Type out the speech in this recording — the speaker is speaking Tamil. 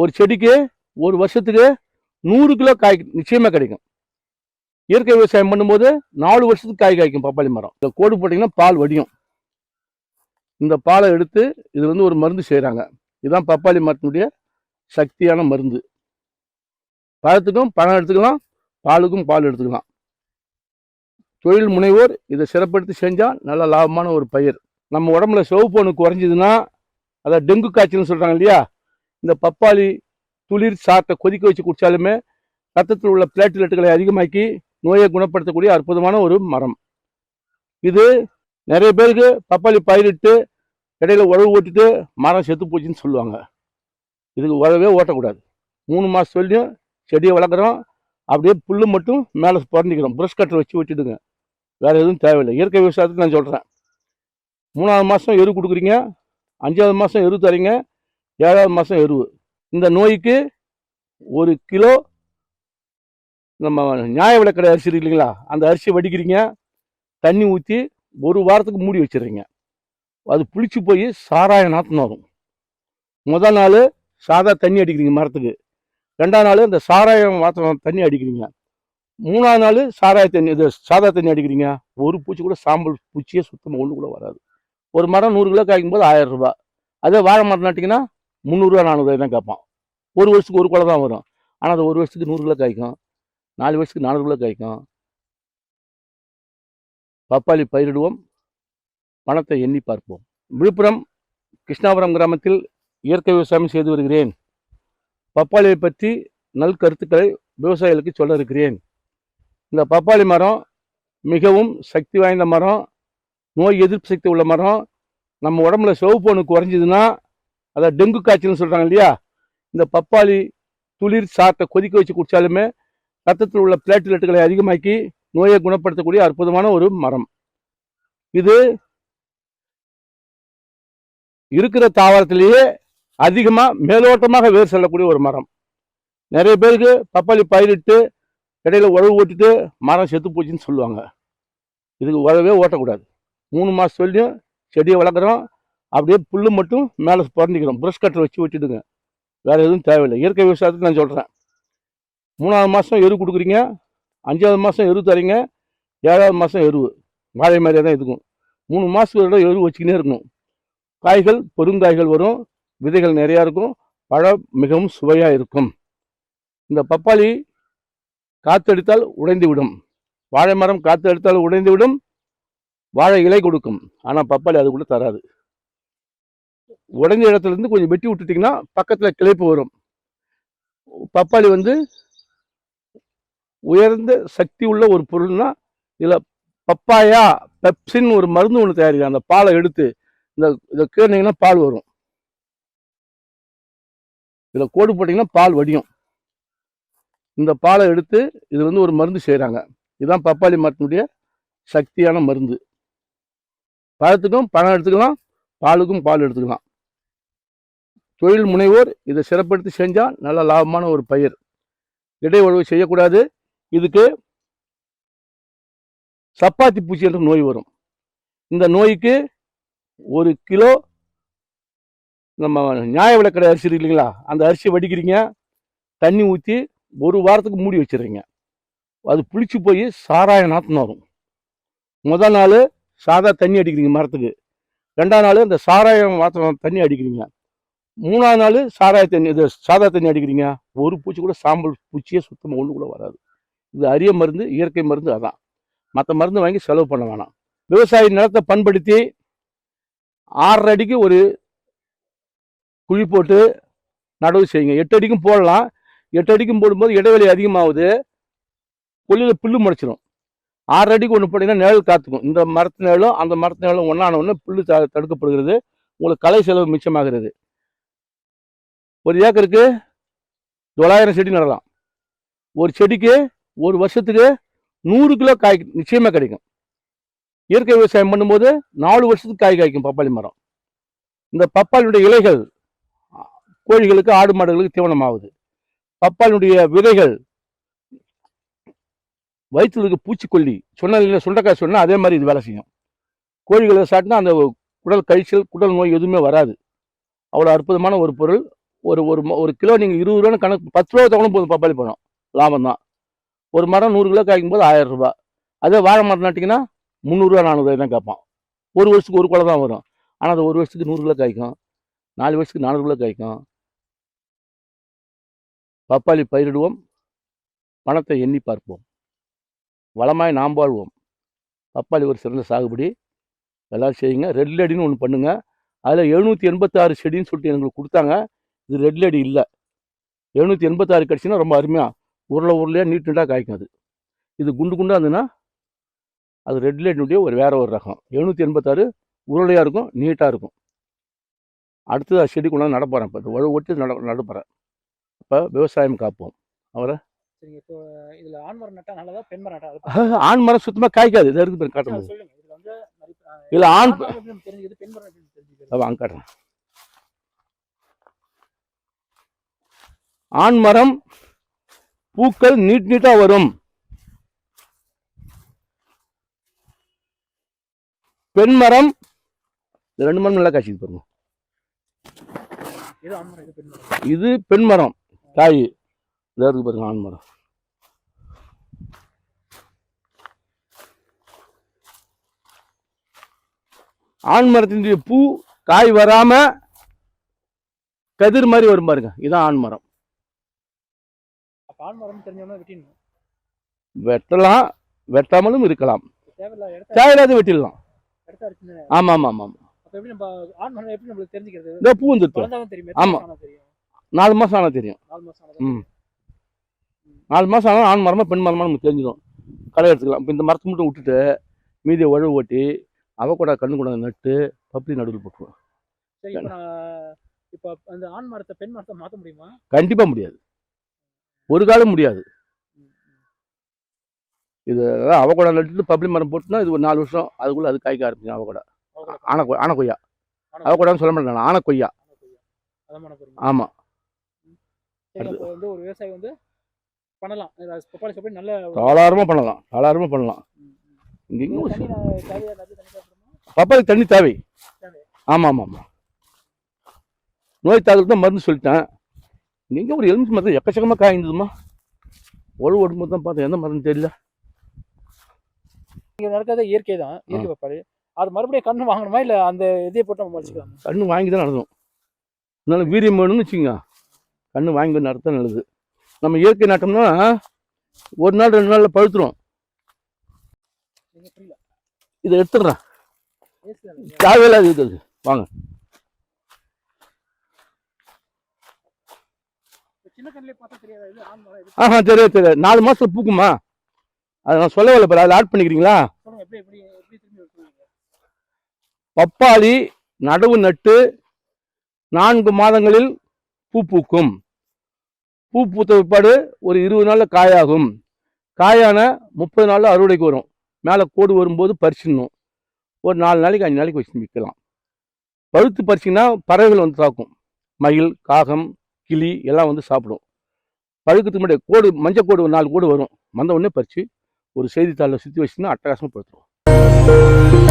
ஒரு செடிக்கு ஒரு வருஷத்துக்கு நூறு கிலோ காய் நிச்சயமாக கிடைக்கும். இயற்கை விவசாயம் பண்ணும்போது நாலு வருஷத்துக்கு காய் காய்க்கும் பப்பாளி மரம். இந்த கோடு போட்டிங்கன்னா பால் வடியும். இந்த பாலை எடுத்து இது வந்து ஒரு மருந்து செய்கிறாங்க இதுதான் பப்பாளி மரத்தினுடைய சக்தியான மருந்து. பழத்துக்கும் பழம் எடுத்துக்கலாம் பாலுக்கும் பால் எடுத்துக்கலாம். தொழில் முனைவோர் இதை சிறப்படுத்தி செஞ்சால் நல்ல லாபமான ஒரு பயிர். நம்ம உடம்புல சிவப்பு ஒன்று குறைஞ்சதுன்னா அதான் டெங்கு காய்ச்சல்னு சொல்கிறாங்க இல்லையா? இந்த பப்பாளி துளிர் சாத்தை கொதிக்க வச்சு குடித்தாலுமே ரத்தத்தில் உள்ள பிளேட்லெட்டுகளை அதிகமாக்கி நோயை குணப்படுத்தக்கூடிய அற்புதமான ஒரு மரம். இது நிறைய பேருக்கு பப்பாளி பயிரிட்டு இடையில உழவு ஓட்டிட்டு மரம் செத்து போச்சுன்னு சொல்லுவாங்க. இதுக்கு உழவே ஓட்டக்கூடாது. மூணு மாதம் சொல்லியும் செடியை வளர்க்குறோம். அப்படியே புல்லு மட்டும் மேலே புரண்டிக்கிறோம். ப்ரஷ் கட்டர் வச்சு விட்டுடுங்க. வேறு எதுவும் தேவையில்லை. இயற்கை விவசாயத்துக்கு நான் சொல்கிறேன் மூணாவது மாதம் எரு கொடுக்குறீங்க. அஞ்சாவது மாதம் எரு தரீங்க. ஏழாவது மாதம் எருவு. இந்த நோய்க்கு ஒரு கிலோ நம்ம நியாய விளக்கடை அரிசி இருக்கு இல்லைங்களா? அந்த அரிசி வடிக்கிறீங்க தண்ணி ஊற்றி ஒரு வாரத்துக்கு மூடி வச்சிடுறீங்க. அது புளிச்சு போய் சாராய நாத்தம் வரும் முதல் நாள் சாதா தண்ணி அடிக்கிறீங்க மரத்துக்கு. ரெண்டாம் நாள் இந்த சாராயம் வாத்தம் தண்ணி அடிக்கிறீங்க. மூணாவது நாள் சாராய தண்ணி இது சாதா தண்ணி அடிக்கிறீங்க. ஒரு பூச்சி கூட சாம்பல் பூச்சியே சுத்தமாக ஒன்று கூட வராது. ஒரு மரம் நூறு கிலோ காய்க்கும் போது ஆயிரம் ரூபாய். அதே வாழை மரம் நட்டிங்கன்னா முந்நூறுரூவா நானூறுரூவா தான் கேட்பான். ஒரு வருஷத்துக்கு ஒரு குலை தான் வரும். ஆனால் அது ஒரு வருஷத்துக்கு நூறு கிலோ காய்க்கும். நாலு வருஷத்துக்கு நானூறு கிலோ காய்க்கும். பப்பாளி பயிரிடுவோம். பணத்தை எண்ணி பார்ப்போம். விழுப்புரம் கிருஷ்ணாபுரம் கிராமத்தில் இயற்கை விவசாயம் செய்து வருகிறேன். பப்பாளியை பற்றி நல் கருத்துக்களை விவசாயிகளுக்கு சொல்ல இருக்கிறேன். இந்த பப்பாளி மரம் மிகவும் சக்தி வாய்ந்த மரம். நோய் எதிர்ப்பு சக்தி உள்ள மரம். நம்ம உடம்புல சிவப்பு ஒன்று குறைஞ்சதுன்னா அதாவது டெங்கு காய்ச்சல்னு சொல்கிறாங்க இல்லையா? இந்த பப்பாளி துளிர் சாத்தை கொதிக்க வச்சு குடித்தாலுமே ரத்தத்தில் உள்ள பிளேட்லெட்டுகளை அதிகமாக்கி நோயை குணப்படுத்தக்கூடிய அற்புதமான ஒரு மரம். இது இருக்கிற தாவரத்திலேயே அதிகமாக மேலோட்டமாக வேர் செல்லக்கூடிய ஒரு மரம். நிறைய பேருக்கு பப்பாளி பயிரிட்டு இடையில உழவு ஓட்டிட்டு மரம் செத்து போச்சுன்னு சொல்லுவாங்க. இதுக்கு உழவே ஓட்டக்கூடாது. மூணு மாதம் சொல்லியும் செடியை வளர்க்குறோம். அப்படியே புல்லு மட்டும் மேலே புரண்டிக்கிறோம் ப்ரஷ் கட்டர் வச்சு வச்சுடுங்க. வேறு எதுவும் தேவையில்லை. இயற்கை விவசாயத்துக்கு நான் சொல்கிறேன் மூணாவது மாதம் எரு கொடுக்குறீங்க. அஞ்சாவது மாதம் எரு தரீங்க. ஏழாவது மாதம் எருவு வாழை மாதிரியே தான் இருக்கும். மூணு மாதத்துக்கு எரு வச்சுக்கினே இருக்கணும். காய்கள் பெருங்காய்கள் வரும். விதைகள் நிறையா இருக்கும். பழம் மிகவும் சுவையாக இருக்கும். இந்த பப்பாளி காத்தடித்தால் உடைந்து விடும். வாழை மரம் காற்றடித்தால் உடைந்து விடும். வாழை இலை கொடுக்கும். ஆனால் பப்பாளி அது கூட தராது. உடஞ்ச இடத்துல இருந்து கொஞ்சம் வெட்டி விட்டுட்டிங்கன்னா பக்கத்தில் கிளைப்பு வரும். பப்பாளி வந்து உயர்ந்த சக்தி உள்ள ஒரு பொருள்னா இதில் பப்பாயா பெப்சின் ஒரு மருந்து ஒன்று தயாரிக்கிறாங்க. அந்த பாலை எடுத்து இந்த இதை கேட்டிங்கன்னா பால் வரும். இதில் கோடு போட்டிங்கன்னா பால் வடியும். இந்த பாலை எடுத்து இது வந்து ஒரு மருந்து செய்கிறாங்க இதுதான் பப்பாளி மரத்தினுடைய சக்தியான மருந்து. பழத்துக்கும் பழம் எடுத்துக்கலாம் பாலுக்கும் பால் எடுத்துக்கலாம். தொழில் முனைவோர் இதை சிறப்படுத்தி செஞ்சால் நல்ல லாபமான ஒரு பயிர். இடை உழவு செய்யக்கூடாது. இதுக்கு சப்பாத்தி பூச்சி என்ற நோய் வரும். இந்த நோய்க்கு ஒரு கிலோ நம்ம நியாய விளக்கடை அரிசி இருக்கு இல்லைங்களா? அந்த அரிசி வடிக்கிறீங்க. தண்ணி ஊற்றி ஒரு வாரத்துக்கு மூடி வச்சிடுறீங்க. அது புளிச்சு போய் சாராய நாத்தம் வரும். முதல் நாள் சாதா தண்ணி அடிக்கிறீங்க மரத்துக்கு. ரெண்டாம் நாள் இந்த சாராயம் வாத்தம் தண்ணி அடிக்கிறீங்க. மூணாவது நாள் சாராய தண்ணி இது சாதா தண்ணி அடிக்கிறீங்க. ஒரு பூச்சி கூட சாம்பல் பூச்சியே சுத்தமாக ஒன்று கூட வராது. இது அரிய மருந்து இயற்கை மருந்து அதான். மற்ற மருந்து வாங்கி செலவு பண்ண வேணாம். விவசாய நிலத்தை பண்படுத்தி ஆறரை அடிக்கு ஒரு குழி போட்டு நடவு செய்யுங்க. எட்டு அடிக்கும் போடலாம். எட்டு அடிக்கும் போடும்போது இடைவெளி அதிகமாகுது. கொல்லியில் புல்லு முடிச்சிடும் ஆறு அடிக்கு ஒன்று போட்டிங்கன்னா நிழல் காத்துக்கும். இந்த மரத்து நிழலும் அந்த மரத்து நிழலும் ஒன்றான ஒன்று புல்லு த தடுக்கப்படுகிறது. உங்களுக்கு கலை செலவு மிச்சமாகிறது. ஒரு ஏக்கருக்கு தொள்ளாயிரம் செடி நடலாம். ஒரு செடிக்கு ஒரு வருஷத்துக்கு நூறு கிலோ காய் நிச்சயமாக கிடைக்கும். இயற்கை விவசாயம் பண்ணும்போது நாலு வருஷத்துக்கு காய் காய்க்கும் பப்பாளி மரம். இந்த பப்பாளியுடைய இலைகள் கோழிகளுக்கு ஆடு மாடுகளுக்கு தீவனம் ஆகுது பப்பாளியுடைய விதைகள் வயிற்றுல இருக்க பூச்சிக்கொல்லி சொன்ன சுண்டக்காய் சொன்னால் அதே மாதிரி இது வேலை செய்யும். கோழிகளை சாட்டினா அந்த குடல் கழிச்சல் குடல் நோய் எதுவுமே வராது. அவ்வளோ அற்புதமான ஒரு பொருள். ஒரு ஒரு ஒரு கிலோ நீங்கள் இருபது ரூபான்னு கணக்கு பத்து ரூபா தவணும் போதும் பப்பாளி பழம். லாபம் தான். ஒரு மரம் நூறு கிலோ காய்க்கும் போது ஆயிரம் ரூபாய் அதே வாழை மரம் நட்டிங்கன்னா முந்நூறுரூவா நானூறுரூவா தான் கேட்பான். ஒரு வருஷத்துக்கு ஒரு குலை தான் வரும். ஆனால் அது ஒரு வருஷத்துக்கு நூறு கிலோ காய்க்கும். நாலு வருஷத்துக்கு நானூறு கிலோ காய்க்கும். பப்பாளி பயிரிடுவோம். பணத்தை எண்ணி பார்ப்போம். வளமாய் நாம் வாழ்வோம். பப்பாளி ஒரு சிறந்த சாகுபடி. எல்லாரும் செய்யுங்க. ரெட் லேடின்னு ஒன்று பண்ணுங்கள் அதில் எழுநூற்றி எண்பத்தாறு செடின்னு சொல்லிட்டு எங்களுக்கு கொடுத்தாங்க. இது ரெட் லேடி இல்லை. எழுநூற்றி எண்பத்தாறு கிடச்சின்னா ரொம்ப அருமையாக உருளை உருளையாக நீட் நீட்டாக காய்க்கும் அது இது குண்டு குண்டாக இருந்ததுன்னா அது ரெட் லேடினுடைய ஒரு வேற ஒரு ரகம். எழுநூற்றி எண்பத்தாறு உருளையாக இருக்கும் நீட்டாக இருக்கும். அடுத்தது அது செடி கொண்டாந்து நடப்போகிறேன் இப்போ உழவு ஒட்டி நட நடப்புறேன் இப்போ விவசாயம் காப்போம். இதுல ஆண் மரம் நல்லதா பெண் மரம் நட்டா அதை பத்தி? ஆண் மரம் சுத்தமாக காய்க்காது இதை இருக்கு பாருங்க, காட்டுறது சொல்லுங்க இதுல வந்து நிறைய- அஹ், இல்லை ஆண் ஆண் மரம் எப்படி தெரிஞ்சுக்கிறது பெண் மரம் எப்படி தெரிஞ்சுக்கிறது வாங்க காட்டுறேன் ஆண் மரம் பூக்கள் நீட் நீட்டா வரும். பெண் மரம் இந்த ரெண்டு மரம் நல்லா காய்ச்சிது பாருங்க. இது பெண் மரம் காய் இதாக இருக்கு பாருங்க ஆண் மரம் ஆண் மரத்தினுடைய பூ காய் வராம கதிர் மாதிரி வரும் பாருங்க இதுதான் ஆண் மரம் ஆண் மரம் தெரிஞ்சவங்க வெட்டிடணும். வெட்டலாம் வெட்டாமலும் இருக்கலாம். தேவையில்லாத வெட்டிடலாம் இடத்த அடிச்சு ஆமா ஆமா ஆமா ஆமா அப்ப எப்படி நம்ம ஆண் மரம் எப்படி நம்மளுக்கு தெரிஞ்சுக்கிறது? இந்த பூ வந்துருத்து குழந்தைதான் தெரியும் ஆமா. எத்தனை மாசம் தெரியும். நாலு மாசம் ஆனா தெரியும். ம். நாலு மாசம் ஆனால் ஆண் மரமா பெண் மரமா நமக்கு தெரிஞ்சிடும். களை எடுத்துக்கலாம். இப்போ இந்த மரத்தை மட்டும் விட்டுட்டு மீதியை உழவு ஓட்டி அவக்கூட கண்ணு கூட நட்டு பப்பி நடுவில் போட்டுருவோம். இப்போ அந்த ஆண் மரத்தை பெண் மரத்தை மாத்த முடியுமா? கண்டிப்பா முடியாது. ஒரு காலம் முடியாது. இது அவக்கூட நட்டுட்டு பப்ளி மரம் போட்டுனா இது ஒரு நாலு வருஷம் அதுக்குள்ள அது காய்க்க ஆரம்பிக்கும் அவ்வளவுதான். ஆன ஆன கொய்யா. ஆனா அவக்கூடான்னு சொல்ல மாட்டேன் ஆன கொய்யா. அதான் பண்ண போறீங்க ஆமா. சரி அப்போ வந்து ஒரு விவசாயி வந்து பண்ணலாம். தாராளமாக பண்ணலாம் தாராளமாக பண்ணலாம். பப்பாளி தண்ணி தேவை. ஆமாம் ஆமாம் ஆமாம் நோய் தாக்குறது தான் மருந்து சொல்லிட்டேன். நீங்கள் ஒரு எலுமிச்சை மரத்தை எக்கச்சக்கமாக காய்ந்ததுமா ஒழு ஓடும்போது தான் பார்த்தேன். எந்த மருந்து தெரியல. இங்க நடக்கிறது இயற்கை தான். இயற்கை பப்பாளி அது மறுபடியும் கண்ணு வாங்கணுமா இல்ல அந்த இதையே போட்டு நம்ம மறைச்சிக்கலாம்? கண்ணு வாங்கி தான் நடணும் அதனால வீரியம் வேணும்னு வச்சுங்க கண்ணு வாங்கி நடத்த நல்லது. நம்ம இயற்கை நட்டோம்னா ஒரு நாள் ரெண்டு நாளில் பழுத்துரும். புரியல. இதை எடுத்துடுறேன். தேவையில்லாத இருக்குது வாங்க இப்ப சின்ன கண்ணிலே பார்த்தா தெரியாது இது ஆண் மரம் இது ஆஹா தெரியாது தெரியாது நாலு மாதத்தில் பூக்குமா? அதை நான் சொல்ல வரல பாரு அதில் ஆட் பண்ணிக்கிறீங்களா? பப்பாளி நடவு நட்டு நான்கு மாதங்களில் பூ பூக்கும். பூ பூத்த பிற்பாடு ஒரு இருபது நாளில் காயாகும். காயான முப்பது நாளில் அறுவடைக்கு வரும். மேலே கோடு வரும்போது பறிச்சிடணும். ஒரு நாலு நாளைக்கு அஞ்சு நாளைக்கு வச்சு விற்கலாம். பழுத்து பறிச்சிங்கன்னா பறவைகள் வந்து தாக்கும். மயில் காகம் கிளி எல்லாம் வந்து சாப்பிடும். பழுக்கிறதுக்கு முன்னாடி கோடு மஞ்சள் கோடு ஒரு நாலு கோடு வரும். வந்த உடனே பறித்து ஒரு செய்தித்தாளில் சுற்றி வச்சுன்னா அட்டகாசமாக படுத்துருவோம்.